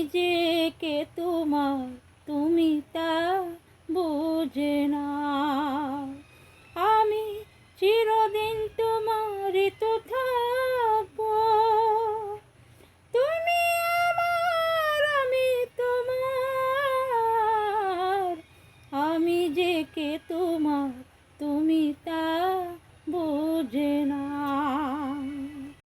নিজেকে তোমার, তুমি তা বোঝে না আমি চিরদিন তোমার তো থাকব। তুমি আমার, আমি তোমার। আমি যে কে তোমার, তুমি তা বোঝে না